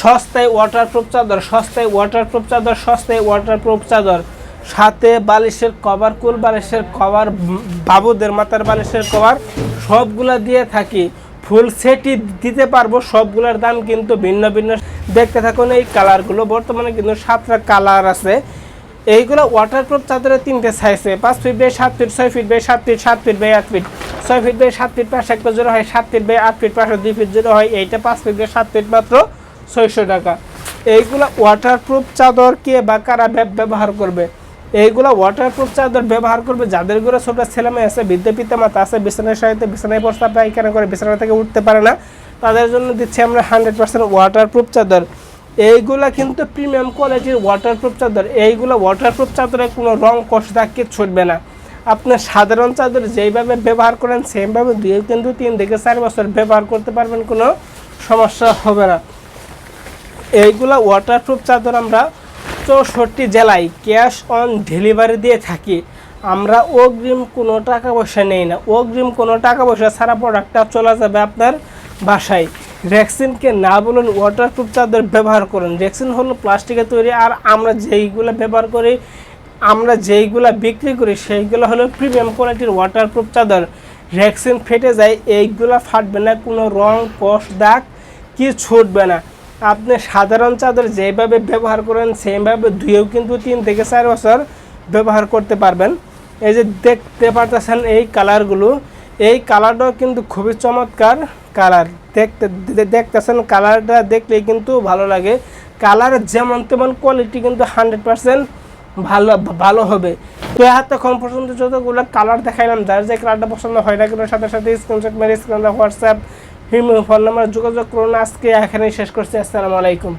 সস্তায় ওয়াটারপ্রুফ চাদর, সস্তায় ওয়াটারপ্রুফ চাদর, সস্তায় ওয়াটারপ্রুফ চাদর। সাথে বালিশের কভার কুল বালিশের কভার বাবুদের মাথার বালিশের কভার সবগুলা দিয়ে থাকি। ফুল সেটই দিতে পারব, সবগুলোর দাম কিন্তু ভিন্ন ভিন্ন। দেখতে থাকুন এই কালারগুলো বর্তমানে কিন্তু সাতটা কালার আছে। এইগুলো ওয়াটারপ্রুফ চাদরের তিনটে সাইজে পাঁচ ফিট বাই সাত ফিট ছয় ফিট বাই সাত ফিট সাত ফিট বাই আট ফিট ছয় ফিট বাই সাত ফিট পাশে একটা জোড়া হয়, সাত ফিট বাই আট ফিট পাশে দুই ফিট জোড়া হয়, এইটা পাঁচ ফিট বাই সাত ফিট মাত্র। ছয়শো টাকা। এইগুলো ওয়াটারপ্রুফ চাদর কে বা কারা ব্যব- ব্যবহার করবে? এইগুলো ওয়াটারপ্রুফ চাদর ব্যবহার করবে যাদের ঘরে ছোট ছেলে মেয়ে আছে, বৃদ্ধ পিতা মাতা আছে, বিছানায় সাহিত্য বিছানায় প্রস্তাব পায়খানা করে বিছানা থেকে উঠতে পারে না, তাদের জন্য দিচ্ছি আমরা হান্ড্রেড পার্সেন্ট ওয়াটারপ্রুফ চাদর। এইগুলা কিন্তু প্রিমিয়াম কোয়ালিটির ওয়াটারপ্রুফ চাদর। এইগুলো ওয়াটারপ্রুফ চাদরে কোনো রং, কষ, দাগ ছুটবে না। আপনার সাধারণ চাদর যেইভাবে ব্যবহার করেন, সেমভাবে দুই কিন্তু তিন থেকে চার বছর ব্যবহার করতে পারবেন, কোনো সমস্যা হবে না। এইগুলা ওয়াটারপ্রুফ চাদর আমরা চৌষট্টি জেলায় ক্যাশ অন ডেলিভারি দিয়ে থাকি। আমরা অগ্রিম কোনো টাকা পয়সা নেই না। অগ্রিম কোনো টাকা পয়সা ছাড়া প্রোডাক্টটা চলে যাবে আপনার বাসায়। রেক্সিনকে না বলুন ওয়াটারপ্রুফ চাদর ব্যবহার করুন। রেক্সিন হলো প্লাস্টিকের তৈরি আর আমরা যেইগুলো ব্যবহার করি, আমরা যেইগুলো বিক্রি করি, সেইগুলো হলো প্রিমিয়াম কোয়ালিটির ওয়াটারপ্রুফ চাদর। রেক্সিন ফেটে যায়, এইগুলো ফাটবে না, কোনো রং, কষ, দাগ কি ছুটবে না। আপনি সাধারণ চাদর যেভাবে ব্যবহার করেন সেইভাবে ধুয়েও কিন্তু তিন থেকে চার বছর ব্যবহার করতে পারবেন। এই যে দেখতে পারতেছেন এই কালারগুলো, এই কালারটাও কিন্তু খুবই চমৎকার কালার। দেখতে দেখতেছেন কালারটা দেখলেই কিন্তু ভালো লাগে। কালার যেমন তেমন কোয়ালিটি কিন্তু হান্ড্রেড পার্সেন্ট ভালো ভালো হবে। তো এতক্ষণ পর্যন্ত যতগুলো কালার দেখাইলাম, যার যে কালারটা পছন্দ হয় না, কিন্তু সাথে সাথে স্ক্রিনশট মেরে স্ক্রিন হোয়াটসঅ্যাপ ফোন নাম্বার যোগাযোগ করুন। আজকে এখানেই শেষ করছি। আসসালামু আলাইকুম।